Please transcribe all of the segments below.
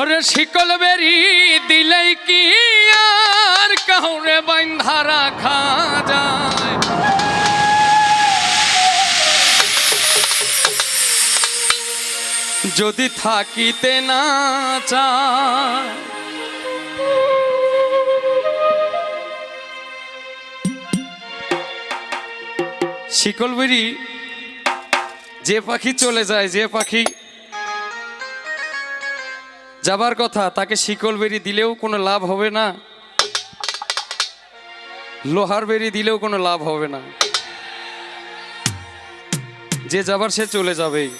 ওরে শিকল বেরি দিলেই কি আর কাউরে বান্ধা রাখা যায়? যদি থাকিতে না চায়, শিকল বেরি, যে পাখি চলে যায়, যে পাখি যাবার কথা তাকে শিকল বেরি দিলেও কোনো লাভ হবে না। লোহার বেরি দিলেও কোনো লাভ হবে না। যে যাবার সে চলে যাবেই।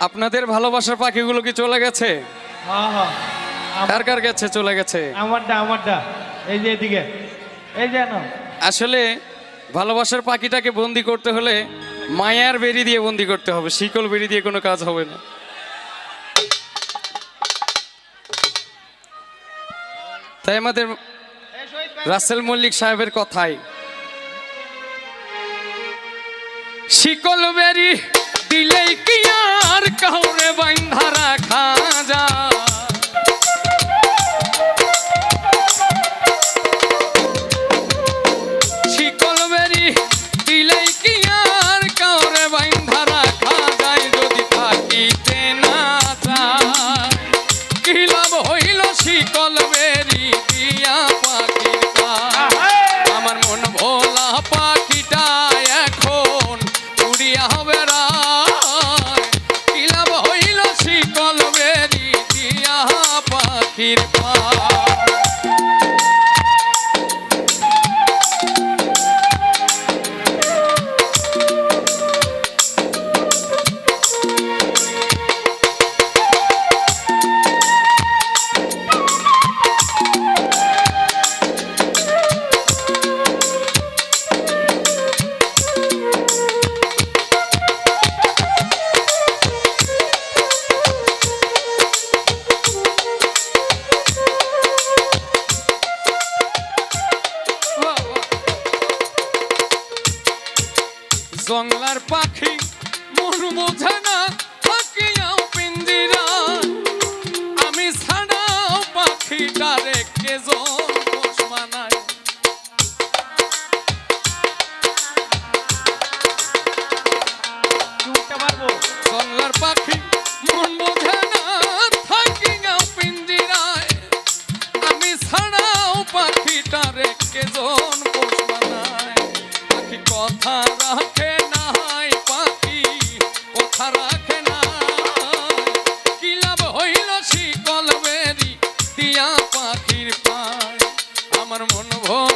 আপনাদের ভালোবাসার পাখিগুলো কি চলে গেছে? হ্যাঁ হ্যাঁ। কার কার গেছে চলে গেছে? আমারটা আমারটা। এই যে এদিকে। এই যে আসলে ভালোবাসার পাখিটাকে বন্দি করতে হলে মায়ার বেরি দিয়ে বন্দি করতে হবে, শিকল বেরি দিয়ে কোনো কাজ হবে না। তাই আমাদের রাসেল মল্লিক সাহেবের কথাই, শিকল বেরি দিলেই কি আর কাউরে বাইন্ধা রাখা যায়? জংলার পাখি মন বোঝে না থাকিয়াও পিঞ্জিরা। আমি ছাড়াও রেখে জন মানায় পাখি মন বোঝে না থাকিয়াও পিঞ্জিরায়। আমি ছাড়াও পাখিটা রেখে জন পোষ মানায় পাখি কথা রাখে পাখি রাখে না। কি আমার মন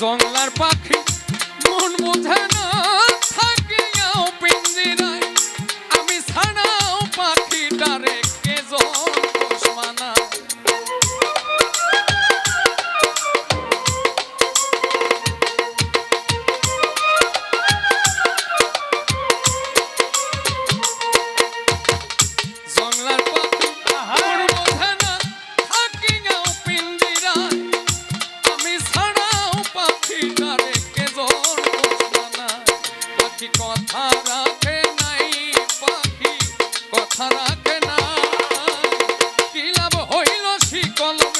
জংলার পাখি মন পাখি কথা